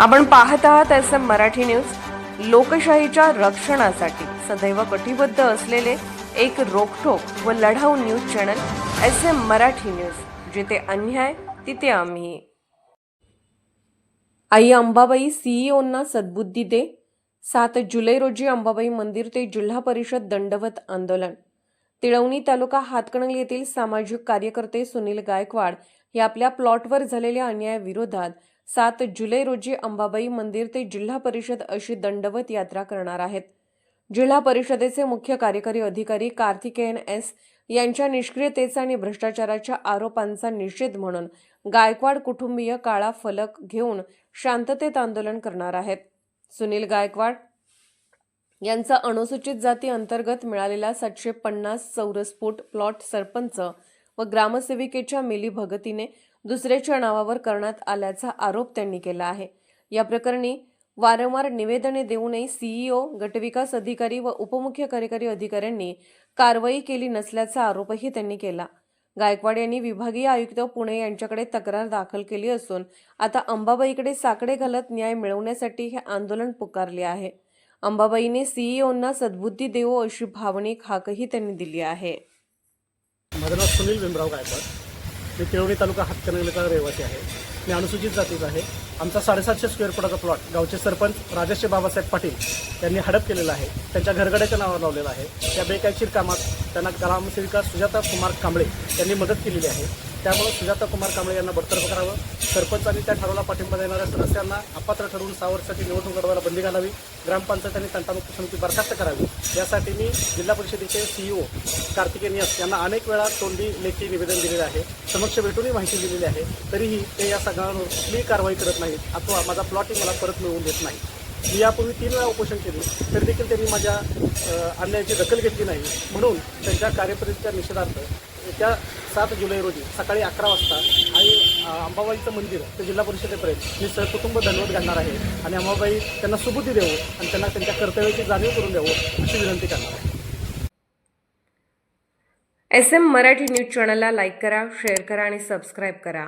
आपण पाहत आहात एस एम मराठी न्यूज. लोकशाहीच्या रक्षणासाठी सदैव कटिबद्ध असलेले एक रोखोक व लढाऊ news channel S M Marathi news. जिथे अन्याय तिथे आम्ही. आई अंबाबाई सीईओंना सद्बुद्धी दे. सात जुलै रोजी अंबाबाई मंदिर ते जिल्हा परिषद दंडवत आंदोलन. तिळवणी तालुका हातकणंगले येथील सामाजिक कार्यकर्ते सुनील गायकवाड हे आपल्या प्लॉटवर झालेल्या अन्यायाविरोधात सात जुलै रोजी अंबाबाई मंदिर ते जिल्हा परिषद अशी दंडवत यात्रा करणार आहेत. जिल्हा परिषदेचे मुख्य कार्यकारी अधिकारी कार्तिकेयन एस यांच्या निष्क्रियतेचा आणि भ्रष्टाचाराच्या आरोपांचा निषेध म्हणून गायकवाड कुटुंबीय काळा फलक घेऊन शांततेत आंदोलन करणार आहेत. सुनील गायकवाड यांचा अनुसूचित जाती अंतर्गत मिळालेला सातशे पन्नास चौरस फूट प्लॉट सरपंच व ग्रामसेविकेच्या मिली भगतीने दुसऱ्याच्या नावावर करण्यात आल्याचा आरोप त्यांनी केला आहे. या प्रकरणी वारंवार निवेदने देऊनही सीईओ गटविकास अधिकारी व उपमुख्य कार्यकारी अधिकाऱ्यांनी कारवाई केली नसल्याचा आरोपही त्यांनी केला. गायकवाड यांनी विभागीय आयुक्त पुणे यांच्याकडे तक्रार दाखल केली असून आता अंबाबाईकडे साकडे घालत न्याय मिळवण्यासाठी हे आंदोलन पुकारले आहे. अंबाबाईने सीईओंना सद्बुद्धी देवो अशी भावनिक हाकही त्यांनी दिली आहे. माझं नाव सुनील भीमराव गायकवाड. मी केवणी तालुका हातकणंगलेचा रहिवासी आहे. मी अनुसूचित जातीचा आहे. आमचा साडेसातशे स्क्वेअर फुटाचा प्लॉट गावचे सरपंच राजश्री बाबासाहेब पाटील यांनी हडप केलेला आहे. त्यांच्या घरगड्याच्या नावावर लावलेला आहे. त्या बेकायशीर कामात त्यांना ग्रामसेविका सुजाता कुमार कांबळे यांनी मदत केलेली आहे. त्यामुळे सुजाता कुमार कांबळे यांना बडतर्फ करावं. सरपंच आणि त्या ठरावाला पाठिंबा देणाऱ्या सदस्यांना अपात्र ठरवून सहा वर्षाची निवडणूक लढवायला बंदी घालावी. ग्रामपंचायत तंटामुक्त समिती बरखास्त करावी. यासाठी मी जिल्हा परिषदेचे सीईओ कार्तिकेय नियस यांना अनेक वेळा तोंडी लेखी निवेदन दिलेले आहे. समक्ष भेटूनही माहिती दिलेली आहे. तरीही ते या सगळ्यांवर कुठलीही कारवाई करत नाहीत अथवा माझा प्लॉटही मला परत मिळवून देत नाही. मी यापूर्वी तीन वेळा उपोषण केले तरी देखील त्यांनी माझ्या अन्यायाची दखल घेतली नाही. म्हणून त्यांच्या कार्यपद्धतीच्या निषेधार्थ येत्या सात जुलै रोजी सकाळी अकरा वाजता आणि अंबाबाईचं मंदिर ते जिल्हा परिषदेपर्यंत मी सहकुटुंब दंडवत घालणार आहे आणि अंबाबाई त्यांना सुबुद्धी देवो आणि त्यांना त्यांच्या कर्तव्याची जाणीव करून द्यावं अशी विनंती करणार आहे. एस एम मराठी न्यूज चॅनलला लाईक करा शेअर करा आणि सबस्क्राईब करा.